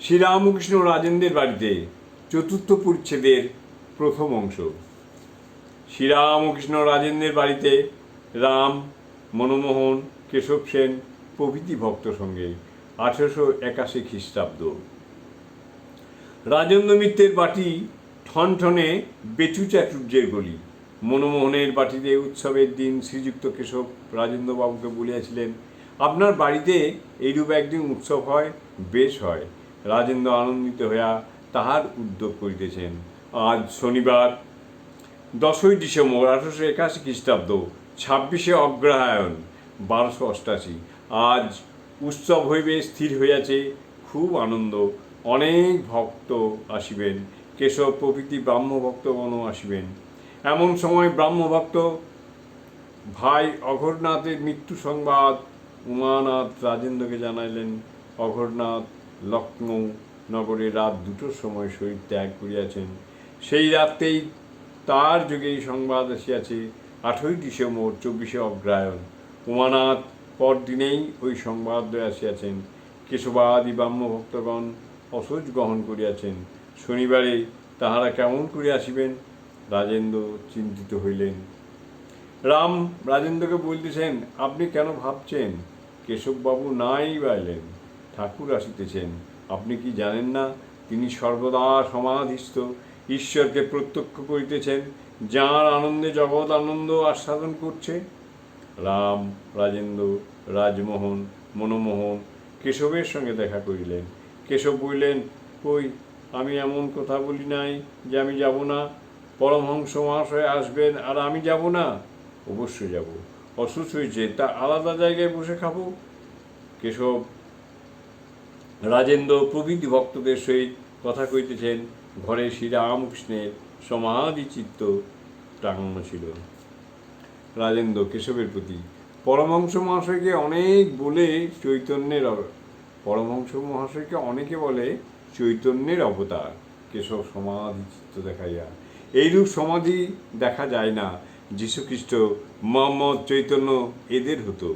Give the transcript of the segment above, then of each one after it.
শ্রীরামকৃষ্ণ রাজেন্দ্রের বাড়িতে চতুর্থ পরিচ্ছেদের প্রথম অংশ। শ্রীরামকৃষ্ণ রাজেন্দ্রের বাড়িতে রাম, মনমোহন, কেশব সেন প্রভৃতি ভক্ত সঙ্গে আঠেরোশো একাশি খ্রিস্টাব্দ। রাজেন্দ্র মিত্রের বাটি ঠনঠনে বেচু চাটুর্যের গলি মনমোহনের বাটিতে উৎসবের দিন শ্রীযুক্ত কেশব রাজেন্দ্রবাবুকে বলিয়াছিলেন, আপনার বাড়িতে এইরূপ একদিন উৎসব হয়, বেশ হয়। রাজেন্দ্র আনন্দিত হইয়া তাহার উদ্যোগ করিতেছেন। আজ শনিবার, দশই ডিসেম্বর আঠারোশো একাশি খ্রিস্টাব্দ, ছাব্বিশে অগ্রহায়ণ, বারোশো অষ্টাশি। আজ উৎসব হইবে, স্থির হইয়াছে, খুব আনন্দ। অনেক ভক্ত আসিবেন, কেশব প্রভৃতি ব্রাহ্ম ভক্তগণও আসিবেন। এমন সময় ব্রাহ্ম ভক্ত ভাই অঘরনাথের মৃত্যু সংবাদ উমানাথ রাজেন্দ্রকে জানাইলেন অঘরনাথ লখনৌ নগরে রাত দুটোর সময় শরীর ত্যাগ করিয়াছেন। সেই রাত্রেই তার যুগে সংবাদ আসিয়াছে আঠই ডিসেম্বর চব্বিশে অগ্রায়ণ। উমানাথ পরদিনেই ওই সংবাদ আসিয়াছেন। কেশবাদি ব্রাহ্ম ভক্তগণ গ্রহণ করিয়াছেন। শনিবারে তাহারা কেমন করে আসিবেন? রাজেন্দ্র চিন্তিত হইলেন। রাম, রাজেন্দ্রকে বলতেছেন, আপনি কেন ভাবছেন? কেশববাবু নাই বাইলেন ঠাকুর আসিতেছেন। আপনি কি জানেন না, তিনি সর্বদা সমাধিস্থ। ঈশ্বরকে প্রত্যক্ষ করিতেছেন, যার আনন্দে জগৎ আনন্দ আস্বাদন করছে। রাম, রাজেন্দ্র, রাজমোহন, মনমোহন, কেশবের সঙ্গে দেখা করিলেন। কেশব বললেন, কই, আমি এমন কথা বলি নাই যে আমি যাব না। পরমহংস মহাশয় আসবেন আর আমি যাব না? অবশ্যই যাব। অসুস্থ হয়েছে, তা আলাদা জায়গায় বসে খাব? কেশব রাজেন্দ্র প্রভৃতি ভক্তদের সহিত কথা কইতেছেন, ঘরে শ্রীরামকৃষ্ণের সমাধি চিত্ত টাঙানো ছিল। রাজেন্দ্র কেশবের প্রতি পরমহংস মহাশয়কে অনেক বলে চৈতন্যের পরমহংস মহাশয়কে অনেকে বলে চৈতন্যের অবতার। কেশব সমাধি চিত্ত দেখাইয়া, এইরূপ সমাধি দেখা যায় না। যীশুখ্রিস্ট মোহাম্মদ চৈতন্য এদের হতো।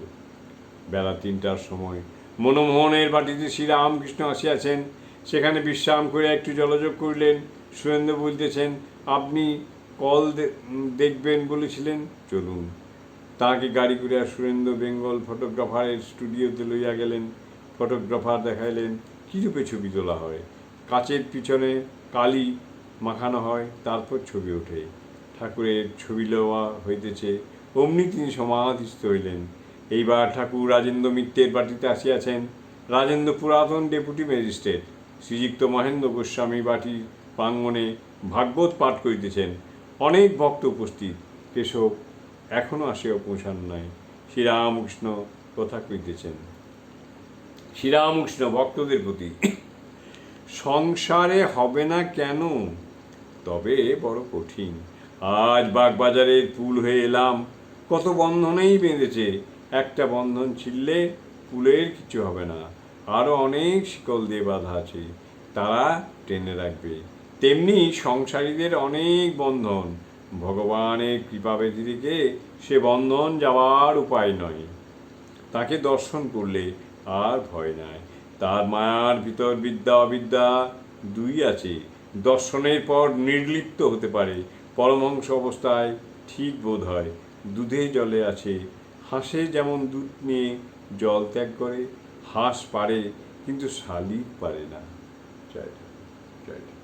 বেলা তিনটার সময় মনমোহনের বাটিতে শ্রীরামকৃষ্ণ আসিয়াছেন। সেখানে বিশ্রাম করে একটু জলযোগ করিলেন, সুরেন্দ্র বলতেছেন, আপনি কল দেখবেন বলেছিলেন? চলুন। তাকে গাড়ি করে সুরেন্দ্র বেঙ্গল ফটোগ্রাফারের স্টুডিওতে লইয়া গেলেন। ফটোগ্রাফার দেখাইলেন, কীরূপে ছবি তোলা হয়? কাচের পিছনে কালি মাখানো হয়, তারপর ছবি ওঠে। ঠাকুরের ছবি লওয়া হইতেছে। অমনি তিনি সমাধিস্থ হইলেন। এইবার ঠাকুর রাজেন্দ্র মিত্রের বাটিতে আসিয়াছেন। রাজেন্দ্র পুরাতন ডেপুটি ম্যাজিস্ট্রেট। শ্রীযুক্ত মহেন্দ্র গোস্বামী বাটির প্রাঙ্গণে ভাগবত পাঠ করিতেছেন। অনেক ভক্ত উপস্থিত। কেশব এখনও আসিয়া পৌঁছান নাই। শ্রীরামকৃষ্ণ কথা কইতেছেন। শ্রীরামকৃষ্ণ ভক্তদের প্রতি, সংসারে হবে না কেন? তবে বড় কঠিন। আজ বাগবাজারের পুল হয়ে এলাম। কত বন্ধনেই বেঁধেছে। একটা বন্ধন ছিললে পুলের কিছু হবে না। আরও অনেক শিকল দিয়ে বাধা আছে, তারা টেনে রাখবে। তেমনি সংসারীদের অনেক বন্ধন, ভগবানের কৃপা ব্যতিরেকে সে বন্ধন যাওয়ার উপায় নয়। তাকে দর্শন করলে আর ভয় নাই। তার মায়ার ভিতর বিদ্যা অবিদ্যা দুই আছে। দর্শনের পর নির্লিপ্ত হতে পারে, পরমহংস অবস্থায় ঠিক বোধ হয় দুধে জলে আছে হাঁসে যেমন দুধ নিয়ে জল ত্যাগ করে, হাঁস পারে, কিন্তু শালিক পারে না জয় জয়।